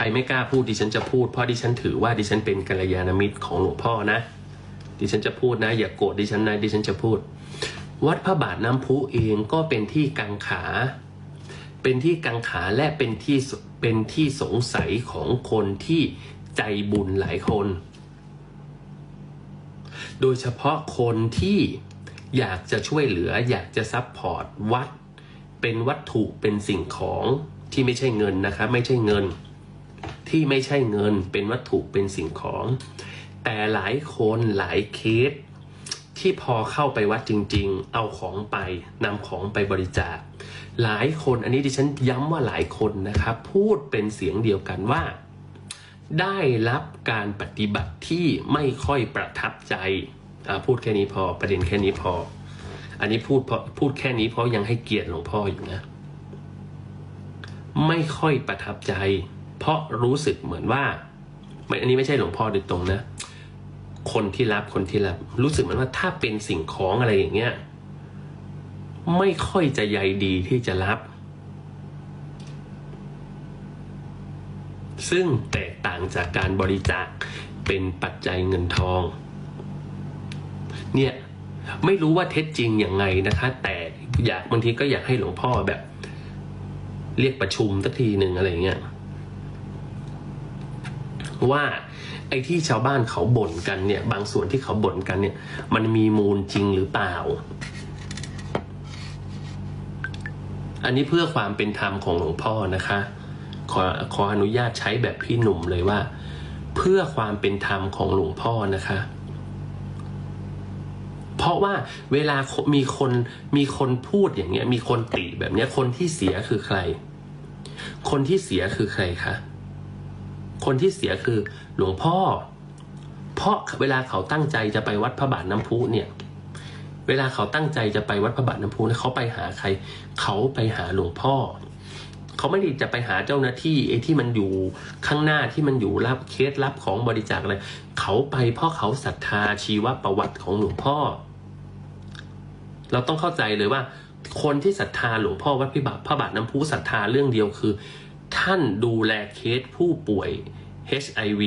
รไม่กล้าพูดดิฉันจะพูดเพราะดิฉันถือว่าดิฉันเป็นกัลยาณมิตรของหลวงพ่อนะ ดิฉันจะพูดนะ อย่ากโกรธดิฉันนะดิฉันจะพูด วัดพระบาทน้ำพุเองก็เป็นที่กังขา เป็นที่กังขาและเป็นที่เป็นที่สงสัยของคนที่ใจบุญหลายคน โดยเฉพาะคนที่อยากจะช่วยเหลืออยากจะซัพพอร์ตวัด เป็นวัตถุเป็นสิ่งของที่ไม่ใช่เงินนะคะ ไม่ใช่เงิน ที่ไม่ใช่เงินเป็นวัตถุเป็นสิ่งของ แต่หลายคนหลายเคสที่พอเข้าไปวัดจริง ๆ เอาของไปนำของไปบริจาค หลายคนอันนี้ดิฉันย้ำว่าหลายคนนะครับ พูดเป็นเสียงเดียวกันว่า ได้รับการปฏิบัติที่ไม่ค่อยประทับใจพูดแค่นี้พอประเด็นแค่นี้พอ อันนี้พูดพูดแค่นี้เพราะยังให้เกียรติหลวงพ่ออยู่นะ ไม่ค่อยประทับใจ เพราะรู้สึกเหมือนว่าไม่อันนี้ไม่ใช่หลวงพ่อโดยตรงนะ คนที่รับคนที่รับ รู้สึกเหมือนว่าถ้าเป็นสิ่งของอะไรอย่างเงี้ยไม่ค่อยจะใยดีที่จะรับ ซึ่งแตกต่างจากการบริจาคเป็นปัจจัยเงินทอง เนี่ยไม่รู้ว่าเท็จจริงอย่างไงนะคะ แต่อยากบางทีก็อยากให้หลวงพ่อแบบ เรียกประชุมสักทีหนึ่งอะไรเงี้ย ว่าไอ้ที่ชาวบ้านเขาบ่นกันเนี่ย บางส่วนที่เขาบ่นกันเนี่ย มันมีมูลจริงหรือเปล่า อันนี้เพื่อความเป็นธรรมของหลวงพ่อนะคะ ขอขออนุญาตใช้แบบพี่หนุ่มเลยว่า เพื่อความเป็นธรรมของหลวงพ่อนะคะ เพราะว่าเวลามีคนมีคนพูดอย่างเงี้ย มีคนติแบบเนี้ยคนที่เสียคือใคร คนที่เสียคือใครคะ คนที่เสียคือหลวงพ่อ เพราะเวลาเขาตั้งใจจะไปวัดพระบาทน้ำพุเนี่ย เวลาเขาตั้งใจจะไปวัดพระบาทน้ำพุเนี่ยเขาไปหาใคร เขาไปหาหลวงพ่อ เขาไม่ได้จะไปหาเจ้าหน้าที่ไอ้ที่มันอยู่ข้างหน้าที่มันอยู่รับเคสรับของบริจาคอะไร เขาไปเพราะเขาศรัทธาชีวประวัติของหลวงพ่อ เราต้องเข้าใจเลยว่า คนที่ศรัทธาหลวงพ่อวัดพิบาพระบาทน้ำพุศรัทธาเรื่องเดียวคือ ท่านดูแลเคสผู้ป่วย HIV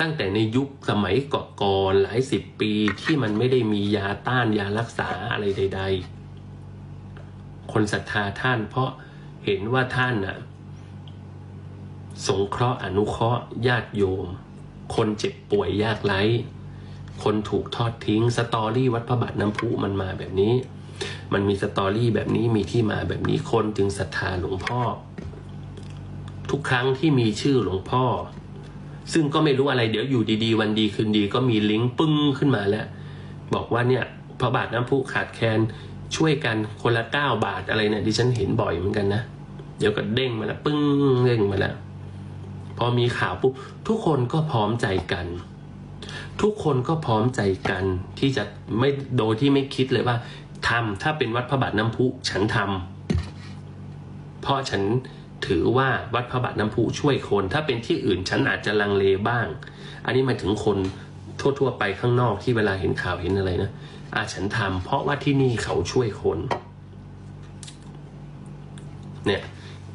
ตั้งแต่ในยุคสมัยก่อนหลายสิบปีที่มันไม่ได้มียาต้านยารักษาอะไรใด ๆ คนศรัทธาท่านเพราะเห็นว่าท่านน่ะสงเคราะห์อนุเคราะห์ญาติโยม คนเจ็บป่วยยากไร้ คนถูกทอดทิ้ง สตอรี่วัดพระบาทน้ำพุมันมาแบบนี้ มันมีสตอรี่แบบนี้มีที่มาแบบนี้คนจึงศรัทธาหลวงพ่อ ทุกครั้งที่มีชื่อหลวงพ่อ ซึ่งก็ไม่รู้อะไรเดี๋ยวอยู่ดีๆ วันดีคืนดีก็มีลิงก์ปึ้งขึ้นมาแล้ว บอกว่าเนี่ยพระบาทน้ำพุขาดแคลนช่วยกันคนละเก้าบาทอะไรเนี่ยดิฉันเห็นบ่อยเหมือนกันนะเดี๋ยวก็เด้งมาแล้วปึ้งเด้งมาแล้วพอมีข่าวปุ๊บทุกคนก็พร้อมใจกัน ทุกคนก็พร้อมใจกันที่จะไม่โดยที่ไม่คิดเลยว่า ทำถ้าเป็นวัดพระบาทน้ำพุฉันทำเพราะฉันถือว่าวัดพระบาทน้ำพุช่วยคน ถ้าเป็นที่อื่นฉันอาจจะลังเลบ้าง อันนี้มาถึงคนทั่วๆไปข้างนอกที่เวลาเห็นข่าวเห็นอะไรนะอาฉันทำเพราะว่าที่นี่เขาช่วยคน เนี่ย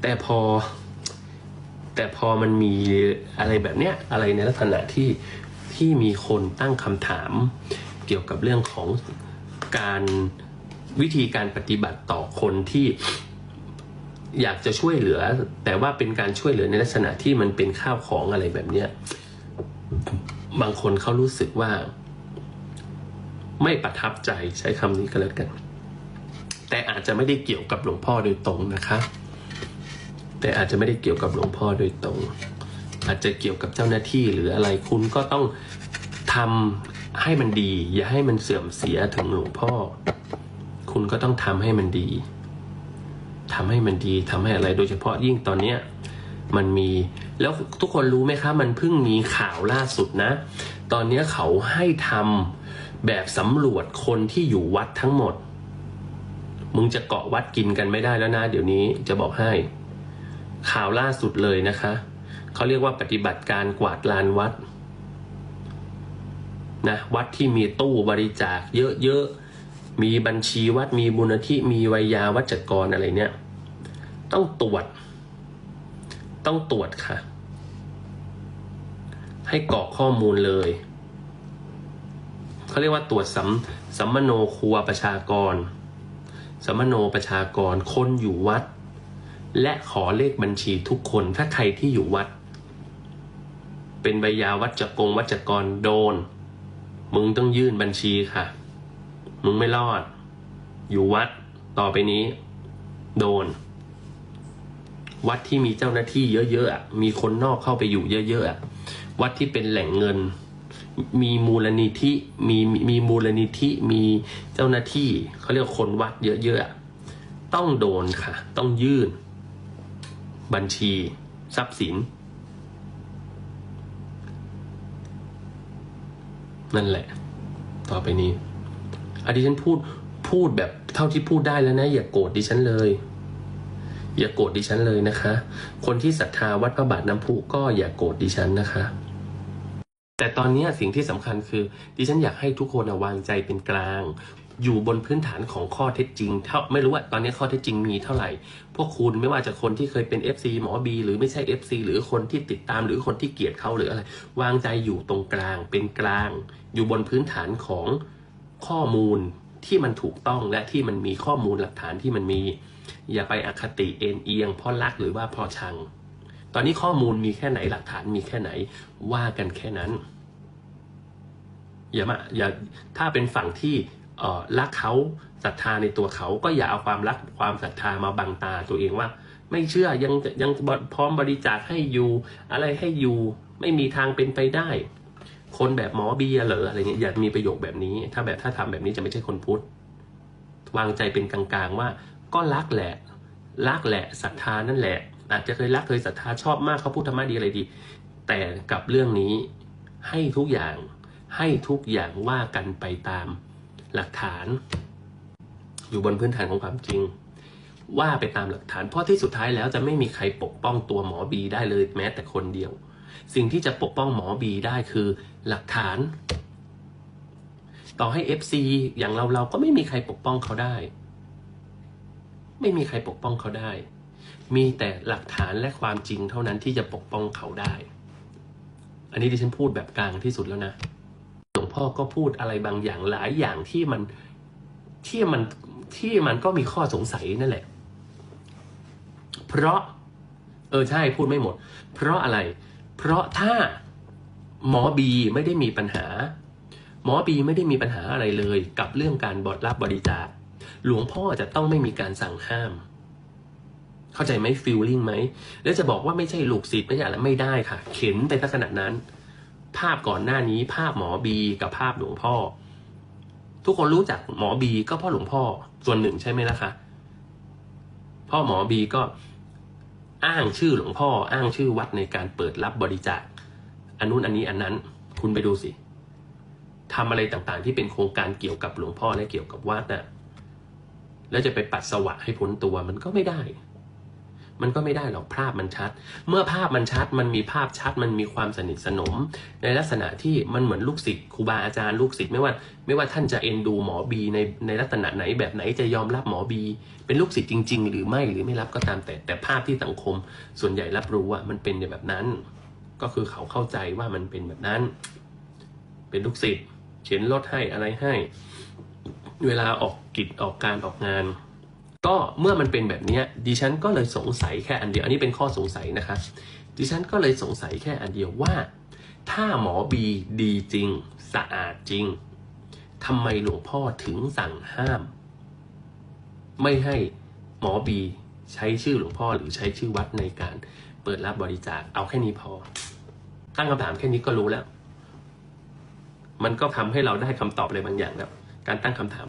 แต่พอ แต่พอมันมีอะไรแบบเนี้ยอะไรในลักษณะที่ที่มีคนตั้งคำถาม เกี่ยวกับเรื่องของการ วิธีการปฏิบัติต่อคนที่อยากจะช่วยเหลือ แต่ว่าเป็นการช่วยเหลือในลักษณะที่มันเป็นข้าวของอะไรแบบเนี้ยบางคนเขารู้สึกว่า ไม่ประทับใจใช้คำนี้ก็แล้วกัน แต่อาจจะไม่ได้เกี่ยวกับหลวงพ่อโดยตรงนะคะ แต่อาจจะไม่ได้เกี่ยวกับหลวงพ่อโดยตรง อาจจะเกี่ยวกับเจ้าหน้าที่หรืออะไรคุณก็ต้องทำให้มันดี อย่าให้มันเสื่อมเสียถึงหลวงพ่อ คุณก็ต้องทำให้มันดีทำให้มันดีทำให้อะไรโดยเฉพาะยิ่งตอนเนี้ยมันมีแล้วทุกคนรู้ไหมครับมันเพิ่งมีข่าวล่าสุดนะ ตอนเนี้ยเขาให้ทำแบบสำรวจคนที่อยู่วัดทั้งหมด มึงจะเกาะวัดกินกันไม่ได้แล้วนะ เดี๋ยวนี้จะบอกให้ ข่าวล่าสุดเลยนะคะ เขาเรียกว่าปฏิบัติการกวาดลานวัดนะวัดที่มีตู้บริจาคเยอะๆ มีบัญชีวัดมีบุญทิมีวิยาวัจกรอะไรเนี่ย ต้องตรวจ ต้องตรวจค่ะ ให้กรอกข้อมูลเลยเขาเรียกว่าตรวจสัมสัมมโนครัวประชากร สัมมโนประชากรคนอยู่วัด และขอเลขบัญชีทุกคนถ้าใครที่อยู่วัด เป็นใบยาวัจกงวัจกรโดน มึงต้องยื่นบัญชีค่ะ มึงไม่รอด อยู่วัดต่อไปนี้ โดน วัดที่มีเจ้าหน้าที่เยอะๆมีคนนอกเข้าไปอยู่เยอะๆวัดที่เป็นแหล่งเงิน มีมูลนิธิมีมีมูลนิธิมีเจ้าหน้าที่เขาเรียกว่าคนวัดเยอะๆต้องโดนค่ะ ต้องยื่น บัญชี ทรัพย์สินนั่นแหละ ต่อไปนี้ อะดิฉันพูดพูดแบบเท่าที่พูดได้แล้วนะ อย่าโกรธดิฉันเลย อย่าโกรธดิฉันเลยนะคะ คนที่ศรัทธาวัดพระบาทน้ำพุก็อย่าโกรธดิฉันนะคะ แต่ตอนนี้สิ่งที่สำคัญคือ ดิฉันอยากให้ทุกคนวางใจเป็นกลาง อยู่บนพื้นฐานของข้อเท็จจริงเท่าไม่รู้ว่าตอนนี้ข้อเท็จจริงมีเท่าไหร่ พวกคุณไม่ว่าจะคนที่เคยเป็น FC หมอบี หรือไม่ใช่ FC หรือคนที่ติดตามหรือคนที่เกลียดเขาหรืออะไร วางใจอยู่ตรงกลางเป็นกลาง อยู่บนพื้นฐานของ ข้อมูลที่มันถูกต้องและที่มันมีข้อมูลหลักฐานที่มันมี อย่าไปอคติเอ็นเอียงเพราะรักหรือว่าเพราะชัง ตอนนี้ข้อมูลมีแค่ไหนหลักฐานมีแค่ไหนว่ากันแค่นั้น อย่ามาอย่าถ้าเป็นฝั่งที่เออรักเขาศรัทธาในตัวเขาก็อย่าเอาความรักความศรัทธามาบังตาตัวเองว่า ไม่เชื่อยังยังพร้อมบริจาคให้อยู่อะไรให้อยู่ไม่มีทางเป็นไปได้ คนแบบหมอเบียเหรออะไรเงี้ยอย่ามีประโยคแบบนี้ ถ้าแบบถ้าทำแบบนี้จะไม่ใช่คนพุทธวางใจเป็นกลางๆว่า ก็รักแหละรักแหละศรัทธานั่นแหละ อาจจะเคยรักเคยศรัทธาชอบมากเขาพูดธรรมะดีอะไรดี แต่กับเรื่องนี้ให้ทุกอย่างให้ทุกอย่างว่ากันไปตามหลักฐาน อยู่บนพื้นฐานของความจริง ว่าไปตามหลักฐาน เพราะที่สุดท้ายแล้วจะไม่มีใครปกป้องตัวหมอบีได้เลยแม้แต่คนเดียว สิ่งที่จะปกป้องหมอบีได้คือ หลักฐาน ต่อให้ FC อย่างเราเราก็ไม่มีใครปกป้องเขาได้ ไม่มีใครปกป้องเขาได้ มีแต่หลักฐานและความจริงเท่านั้นที่จะปกป้องเขาได้ อันนี้ดิฉันพูดแบบกลางที่สุดแล้วนะหลวงพ่อก็พูดอะไรบางอย่างหลายอย่างที่มันที่มันที่มันก็มีข้อสงสัยนั่นแหละ เพราะ เออใช่พูดไม่หมด เพราะอะไร เพราะถ้า หมอบีไม่ได้มีปัญหา หมอบีไม่ได้มีปัญหาอะไรเลย กับเรื่องการบรับบริจาคหลวงพ่อจะต้องไม่มีการสั่งห้าม เข้าใจไหมฟีลลิ่งไหมแล้วจะบอกว่าไม่ใช่ลูกศิษย์ไม่ใช่อะไรไม่ได้ค่ะ เข็นไปซะขนาดนั้น ภาพก่อนหน้านี้ภาพหมอบีกับภาพหลวงพ่อ ทุกคนรู้จักหมอบีก็เพ่อหลวงพ่อส่วนหนึ่งใช่ไหมล่ะคะพ่อหมอบีก็อ้างชื่อหลวงพ่อ อ้างชื่อวัดในการเปิดรับบริจาค อันนู้นอันนี้อันนั้น คุณไปดูสิทำอะไรต่างๆ ที่เป็นโครงการเกี่ยวกับหลวงพ่อและเกี่ยวกับวัดน่ะแล้วจะไปปัสสวะให้พ้นตัวมันก็ไม่ได้ มันก็ไม่ได้หรอกภาพมันชัด เมื่อภาพมันชัดมันมีภาพชัด มันมีความสนิทสนม ในลักษณะที่มันเหมือนลูกศิษย์ครูบาอาจารย์ลูกศิษย์ไม่ว่า ไม่ว่าท่านจะเอ็นดูหมอบีในในลักษณะไหนแบบไหนจะยอมรับหมอบี เป็นลูกศิษย์จริง ๆ หรือไม่หรือไม่รับก็ตามแต่แต่ภาพที่สังคม ส่วนใหญ่รับรู้ว่ามันเป็นแบบนั้น ก็คือเขาเข้าใจว่ามันเป็นแบบนั้น เป็นลูกศิษย์เขียนรถให้อะไรให้ เวลาออกกิจออกการออกงาน ก็เมื่อมันเป็นแบบนี้ดิฉันก็เลยสงสัยแค่อันเดียว อันนี้เป็นข้อสงสัยนะคะ ดิฉันก็เลยสงสัยแค่อันเดียวว่า ถ้าหมอบีดีจริง สะอาดจริงทำไมหลวงพ่อถึงสั่งห้าม ไม่ให้หมอบีใช้ชื่อหลวงพ่อหรือใช้ชื่อวัดในการเปิดรับบริจาคเอาแค่นี้พอ ตั้งคำถามแค่นี้ก็รู้แล้วมันก็ทำให้เราได้คำตอบอะไรบางอย่างแล้วการตั้งคำถาม